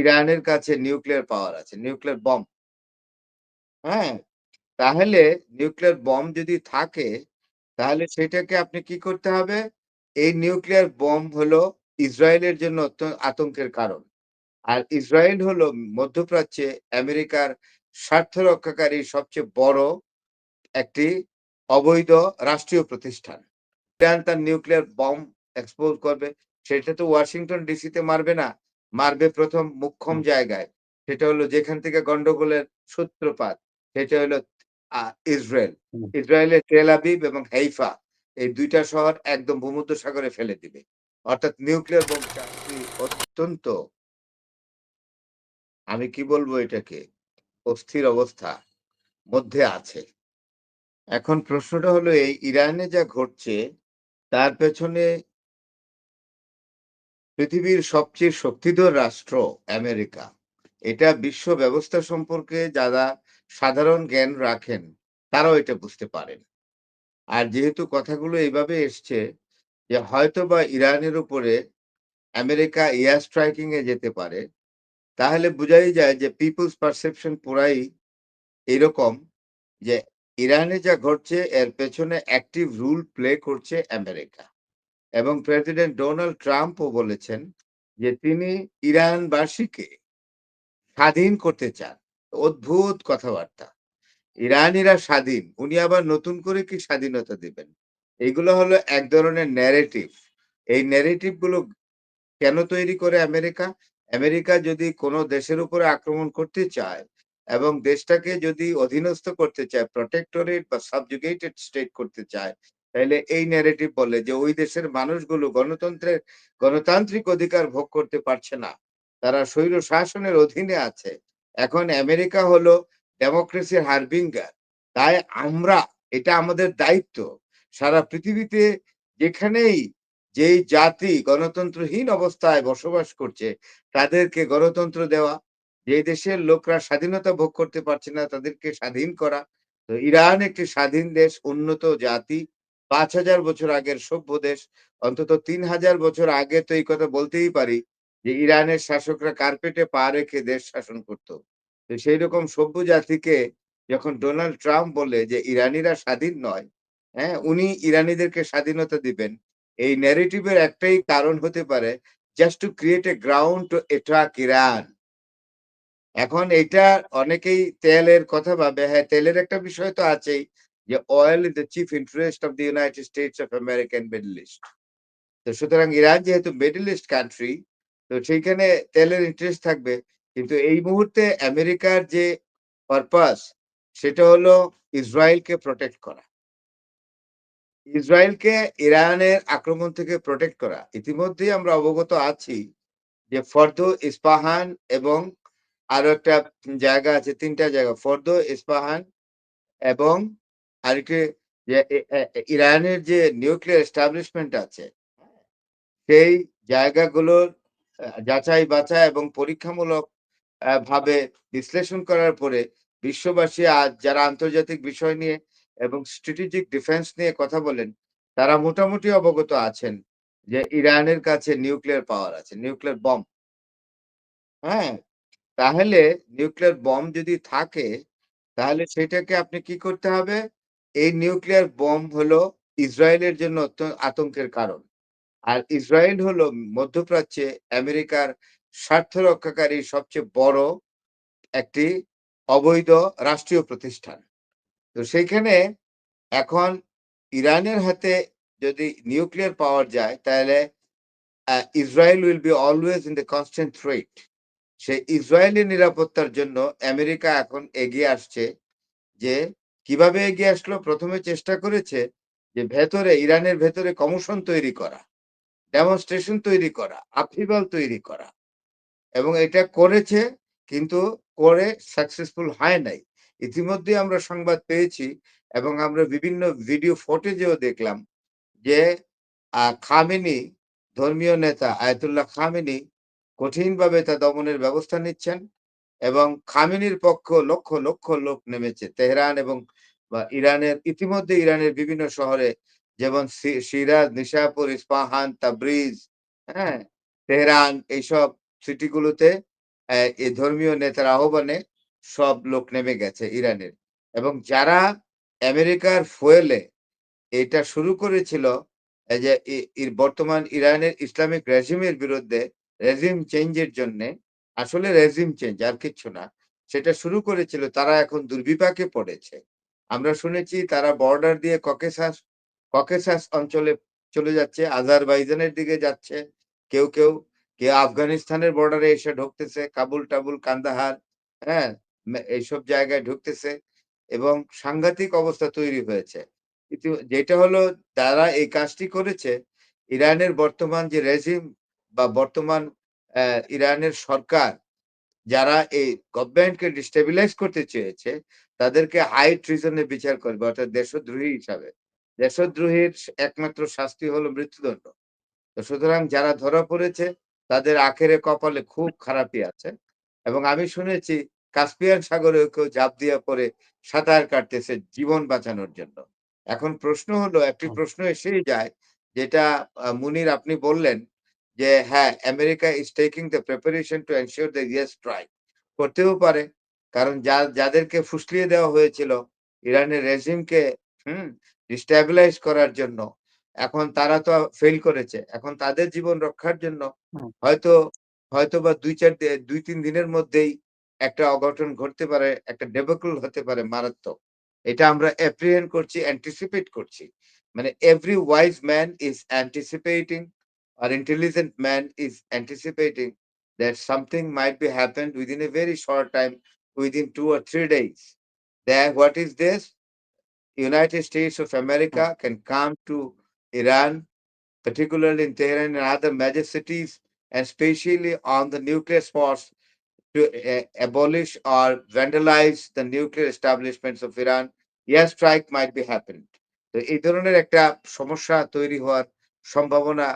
ইরানের কাছে nuclear power আছে, নিউক্লিয়ার বম্ব। হ্যাঁ? তাহলে নিউক্লিয়ার বম্ব যদি থাকে, তাহলে সেটাকে আপনি কি করতে হবে? এই নিউক্লিয়ার বম্ব হলো ইসরায়েলের জন্য আতঙ্কের কারণ। আর ইসরায়েল হলো মধ্যপ্রাচ্যে আমেরিকার স্বার্থ রক্ষাকারী সবচেয়ে বড় একটি অবৈধ রাষ্ট্রীয় প্রতিষ্ঠান। ইরান তার নিউক্লিয়ার বম্ব এক্সপোজ করবে। সেটা তো ওয়াশিংটন ডিসিতে মারবে না। মারবে প্রথম মুখ্যম জায়গায়। সেটা হলো যেখান থেকে গন্ডগোলের সূত্রপাত। সেটা হলো ইসরায়েল। ইসরায়েলের তেল আবিব এবং হাইফা এই দুইটা শহর একদম ভূমধ্যসাগরে ফেলে দিবে। অর্থাৎ নিউক্লিয়ার বম্বটা অত্যন্ত আমি কি বলব এটাকে? অস্থির অবস্থা মধ্যে আছে। এখন প্রশ্নটা হলো এই ইরানে যা ঘটছে তার পেছনে পৃথিবীর সবচেয়ে শক্তিধর রাষ্ট্র আমেরিকা। এটা বিশ্ব ব্যবস্থা সম্পর্কে যারা সাধারণ জ্ঞান রাখেন, তারাও এটা বুঝতে পারেন। আর যেহেতু কথাগুলো এইভাবে এসছে যে হয়তোবা ইরানের উপরে আমেরিকা এয়ার স্ট্রাইকিং এ যেতে পারে। তাহলে বুঝাই যায় যে পিপলস পারসেপশন পুরাই এরকম যে ইরানে যা ঘটছে, এর পেছনে অ্যাক্টিভ রুল প্লে করছে আমেরিকা। এবং প্রেসিডেন্ট ডোনাল্ড ট্রাম্পও বলেছেন যে তিনি ইরানবাসীকে স্বাধীন করতে চান। অদ্ভুত কথাবার্তা। ইরানিরা স্বাধীন। উনি আবার নতুন করে কি স্বাধীনতা দিবেন? এগুলো হলো এক ধরনের ন্যারেটিভ। এই ন্যারেটিভগুলো কেন তৈরি করে আমেরিকা? আমেরিকা যদি কোনো দেশের উপরে আক্রমণ করতে চায় এবং দেশটাকে যদি অধীনস্থ করতে চায়, প্রটেক্টরেট বা সাবজুগেটেড স্টেট করতে চায়, তাইলে এই ন্যারেটিভ বলে যে ওই দেশের মানুষগুলো গণতন্ত্রের গণতান্ত্রিক অধিকার ভোগ করতে পারছে না। তারা স্বৈর শাসনের অধীনে আছে। এখন আমেরিকা হলো ডেমোক্রেসির হারবিঙ্গার। তাই আমরা এটা আমাদের দায়িত্ব। সারা পৃথিবীতে যেখানেই যেই জাতি গণতন্ত্রহীন অবস্থায় বসবাস করছে তাদেরকে গণতন্ত্র দেওয়া। যে দেশের লোকরা স্বাধীনতা ভোগ করতে পারছে না তাদেরকে স্বাধীন করা। তো ইরান একটি স্বাধীন দেশ, উন্নত জাতি। ৫০০০ বছর আগের সভ্য দেশ। অন্তত ৩০০০ বছর আগে তো এই কথা বলতেই পারি যে ইরানের শাসকরা কার্পেটে পা রেখে দেশ শাসন করত। তো সেইরকম সভ্য জাতিকে যখন ডোনাল্ড ট্রাম্প বলে যে ইরানিরা স্বাধীন নয়, হ্যাঁ? উনি ইরানিদেরকে স্বাধীনতা দিবেন। এই ন্যারেটিভের একটাই কারণ হতে পারে just to create a ground to attack Iran. এখন এটা অনেকেই তেলের কথা ভাবে। হ্যাঁ, তেলের একটা বিষয় তো আছেই যে oil is the chief interest of the United States of America and Middle East. তো সুতরাং ইরান যেহেতু মিডল ইস্ট কান্ট্রি তো সেইখানে তেলের ইন্টারেস্ট থাকবে। কিন্তু এই মুহূর্তে আমেরিকার যে পারপাস সেটা হলো ইসরায়েলকে প্রোটেক্ট করা। ইসরায়েলকে ইরানের আক্রমণ থেকে প্রোটেক্ট করা। ইতিমধ্যেই আমরা অবগত আছি যে ফর্দ, ইস্পাহান এবং আরও একটা জায়গা আছে তিনটা জায়গা। ফর্দ, ইস্পাহান এবং আরেকটি যে ইরানের যে নিউক্লিয়ার এস্টাবলিশমেন্ট আছে, সেই জায়গাগুলোর যাচাই-বাছাই এবং পরীক্ষামূলক ভাবে বিশ্লেষণ করার পরে বিশ্ববাসী আজ যারা আন্তর্জাতিক বিষয় নিয়ে এবং স্ট্র্যাটেজিক ডিফেন্স নিয়ে কথা বলেন, তারা মোটামুটি অবগত আছেন যে ইরানের কাছে নিউক্লিয়ার পাওয়ার আছে, নিউক্লিয়ার বম্ব। হ্যাঁ? তাহলে নিউক্লিয়ার বম্ব যদি থাকে, তাহলে সেটাকে আপনি কি করতে হবে? এই নিউক্লিয়ার বম্ব হলো ইসরায়েলের জন্য আতঙ্কের কারণ। আর ইসরায়েল হলো মধ্যপ্রাচ্যে আমেরিকার স্বার্থ রক্ষাকারী সবচেয়ে বড় একটি অবৈধ রাষ্ট্রীয় প্রতিষ্ঠান। তো সেইখানে এখন ইরানের হাতে যদি নিউক্লিয়ার পাওয়ার যায়, তাহলে Israel will be always in the constant threat. সেই ইসরায়েলের নিরাপত্তার জন্য আমেরিকা এখন এগিয়ে আসছে যে কীভাবে এগিয়ে আসলো? প্রথমে চেষ্টা করেছে যে ভেতরে ইরানের ভেতরে কমিশন তৈরি করা, ডেমনস্ট্রেশন তৈরি করা, আপহিভাল তৈরি করা। এবং এটা করেছে কিন্তু করে সাকসেসফুল হয় নাই। ইতিমধ্যেই আমরা সংবাদ পেয়েছি এবং আমরা বিভিন্ন ভিডিও ফুটেজেও দেখলাম যে খামেনি ধর্মীয় নেতা আয়তুল্লাহ খামেনি কঠিনভাবে তা দমনের ব্যবস্থা নিচ্ছেন এবং খামেনির পক্ষ লক্ষ, লক্ষ লোক নেমেছে। তেহরান এবং ইরানের ইতিমধ্যে ইরানের বিভিন্ন শহরে যেমন সিরাজ, নিশাপুর, ইস্পাহান, তাবরিজ, হ্যাঁ? তেহরান এইসব সিটি গুলোতে আহ, এই ধর্মীয় নেতার আহ্বানে সব লোক নেমে গেছে ইরানের এবং যারা আমেরিকার ফুয়েলে এটা শুরু করেছিল যে বর্তমান ইরানের ইসলামিক রেজিমের বিরুদ্ধে রেজিম চেঞ্জের জন্য আসলে রেজিম চেঞ্জ আর কিচ্ছু না। সেটা শুরু করেছিল, তারা এখন দুর্বিপাকে পড়েছে। আমরা শুনেছি তারা বর্ডার দিয়ে ককেশাস ককেশাস অঞ্চলে চলে যাচ্ছে আজারবাইজানের দিকে যাচ্ছে। কেউ কেউ কেউ আফগানিস্তানের বর্ডারে এসে ঢুকতেছে কাবুল টাবুল কান্দাহার হ্যাঁ এইসব জায়গায় ঢুকতেছে এবং সাংঘাতিক অবস্থা তৈরি হয়েছে। যেটা হলো, তারা এই কাজটি করেছে, ইরানের বর্তমান যে রেজিম বা বর্তমান ইরানের সরকার যারা এই গভর্নমেন্টকে ডিস্টেবিলাইজ করতে চেয়েছে তাদেরকে হাই ট্রিজনে বিচার করবে অর্থাৎ দেশদ্রোহী হিসাবে। দেশদ্রোহীর একমাত্র শাস্তি হলো মৃত্যুদণ্ড। তো সুতরাং যারা ধরা পড়েছে তাদের আখেরে কপালে খুব খারাপই আছে। এবং আমি শুনেছি কাস্পিয়ান সাগরে কেউ জাপ দিয়া পরে সাঁতার কাটতেছে জীবন বাঁচানোর জন্য। এখন প্রশ্ন হলো একটি প্রশ্ন এসেই যায় যেটা মুনির আপনি বললেন যে হ্যাঁ America is taking the preparation to ensure the yes strike করতেও পারে কারণ যা যাদেরকে ফুসলিয়ে দেওয়া হয়েছিল ইরানের রেজিমকে হুম ডিস্টাবিলাইজ করার জন্য এখন তারা তো ফেল করেছে। এখন তাদের জীবন রক্ষার জন্য হয়তো হয়তো বা দুই চার দুই তিন দিনের মধ্যেই একটা অঘটন ঘটতে পারে একটা ডেবাকল হতে পারে মারাত্মক। এটা আমরা অ্যাপ্রিহেন্ড করছি অ্যান্টিসিপেট করছি। মানে every wise man is anticipating or intelligent man is anticipating that something might be happened within a very short time, within two or three days. Then what is this? United States of America can come to Iran, particularly in Tehran and other major cities, and especially on the nuclear spots to uh, abolish or vandalize the nuclear establishments of Iran. Yes, strike might be happened. তো এই ধরনের একটা সমস্যা তৈরি হওয়ার সম্ভাবনা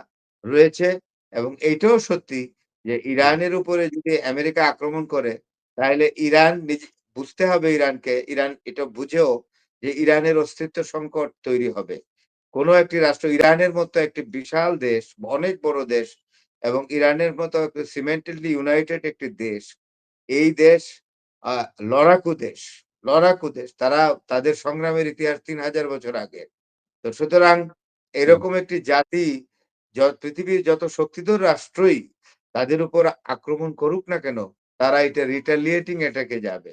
রয়েছে এবং এইটাও সত্যি যে ইরানের উপরে যদি আমেরিকা আক্রমণ করে তাহলে ইরান নিজে বুঝতে হবে ইরানকে ইরান এটা বুঝেও যে ইরানের অস্তিত্ব সংকট তৈরি হবে। কোনো একটি রাষ্ট্র ইরানের মতো একটি বিশাল দেশ অনেক বড় দেশ এবং ইরানের মতো সিমেন্টালি ইউনাইটেড একটি দেশ এই দেশ আহ, লড়াকু দেশ লড়াকু দেশ তারা তাদের সংগ্রামের ইতিহাস তিন হাজার বছর আগে। তো সুতরাং এরকম একটি জাতি পৃথিবীর যত শক্তিধর রাষ্ট্রই তাদের উপর আক্রমণ করুক না কেন তারা এটা রিটালিয়েটিং এটাকে যাবে।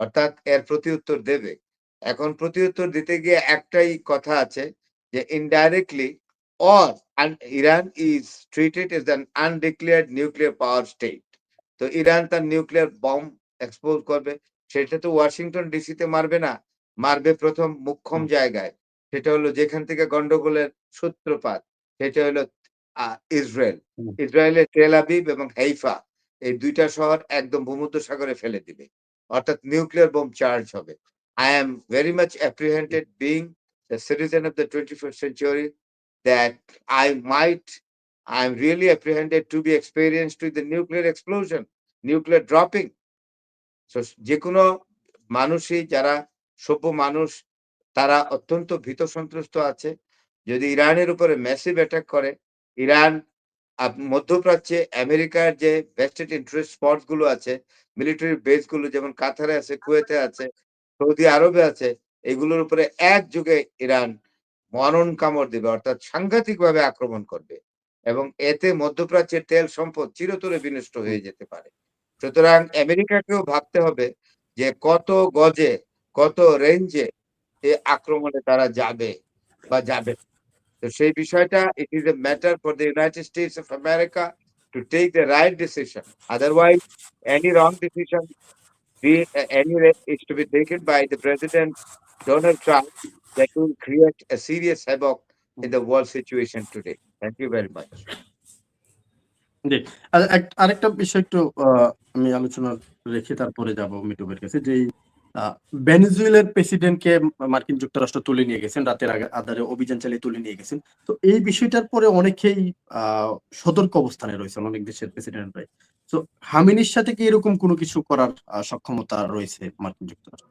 অর্থাৎ এর প্রতি উত্তর দেবে। এখন প্রতি উত্তর দিতে গিয়ে একটাই কথা আছে যে indirectly or Iran is treated as an undeclared nuclear power state তো ইরান তার নিউক্লিয়ার বম্ব এক্সপোজ করবে। সেটা তো ওয়াশিংটন ডিসিতে মারবে না মারবে প্রথম মুখ্যম জায়গায়। সেটা হলো যেখান থেকে গন্ডগোলের সূত্রপাত। সেটা হলো ইসরায়েল। ইসরায়েলের তেল আবিব এবং হেইফা এই দুইটা শহর একদম ভূমধ্য সাগরে ফেলে দিবে। অর্থাৎ নিউক্লিয়ার বোম চার্জ হবে। I am very much apprehended being the citizen of the twenty first century that I might I am really apprehended to be experienced to the nuclear explosion, nuclear dropping So যে কোনো মানুষই যারা সভ্য মানুষ তারা অত্যন্ত ভীত সন্ত্রস্ত আছে। যদি ইরানের উপরে ম্যাসিভ অ্যাটাক করে, ইরান মধ্যপ্রাচ্যে আমেরিকার যে ভেস্টেড ইন্টারেস্ট স্পটগুলো আছে মিলিটারি বেসগুলো যেমন কাতারে আছে, কুয়েতে আছে, সৌদি আরবে আছে, এগুলোর উপরে এক যুগে ইরান মরণ কামড় দিবে, অর্থাৎ সাংঘাতিক ভাবে আক্রমণ করবে এবং এতে মধ্যপ্রাচ্যের তেল সম্পদ চিরতরে বিনষ্ট হয়ে যেতে পারে। সুতরাং আমেরিকাকেও ভাবতে হবে যে কত গজে, কত রেঞ্জে এই আক্রমণে তারা যাবে বা যাবে। তো সেই বিষয়টা it is a matter for the United States of America to take the right decision otherwise any wrong decision be any is to be taken by the president Donald Trump that will create a serious havoc in the world situation today. Thank you very much. জি আরেকটা বিষয় একটু আমি আলোচনা রেখে তারপরে যাব মিটুবের কাছে যে ভেনেজুয়েলার প্রেসিডেন্টকে মার্কিন যুক্তরাষ্ট্র তুলে নিয়ে গেছেন, রাতের আধারে অভিযান চালিয়ে তুলে নিয়ে গেছেন তো এই বিষয়টার পরে অনেকেই সতর্ক অবস্থানে রয়েছেন, অনেক দেশের প্রেসিডেন্টরাই তো হামিনির সাথে কি এরকম কোনো কিছু করার সক্ষমতা রয়েছে মার্কিন যুক্তরাষ্ট্র।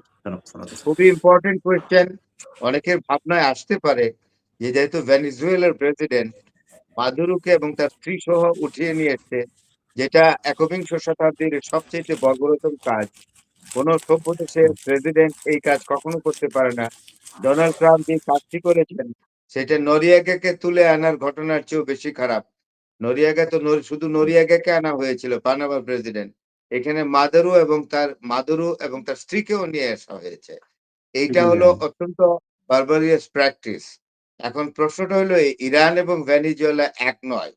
খুবই ইম্পর্টেন্ট কোয়েশ্চেন অনেকের ভাবনায় আসতে পারে যে যেহেতু ভেনিজুয়েলার প্রেসিডেন্ট মাদুরোকে এবং তার স্ত্রী সহ উঠিয়ে নিয়ে এসছে যেটা একবিংশ শতাব্দীর সবচেয়ে বর্বরতম কাজ। কোন সভ্য দেশের প্রেসিডেন্ট এই কাজ কখনো করতে পারে না। ডোনাল্ড ট্রাম্প যে কাজটি করেছেন সেটা নরিয়াগাকে তুলে আনার ঘটনার চেয়েও বেশি খারাপ। নরিয়াগা তো শুধু নরিয়াগাকে আনা হয়েছিল পানামার প্রেসিডেন্ট। এখানে মাদুরো এবং তার মাদুরো এবং তার স্ত্রীকেও নিয়ে আসা হয়েছে। এইটা হলো। অত্যন্ত বারবারিয়াস প্র্যাকটিস। এখন প্রশ্নটা হলো ইরান এবং ভেনেজুয়েলা এক নয়।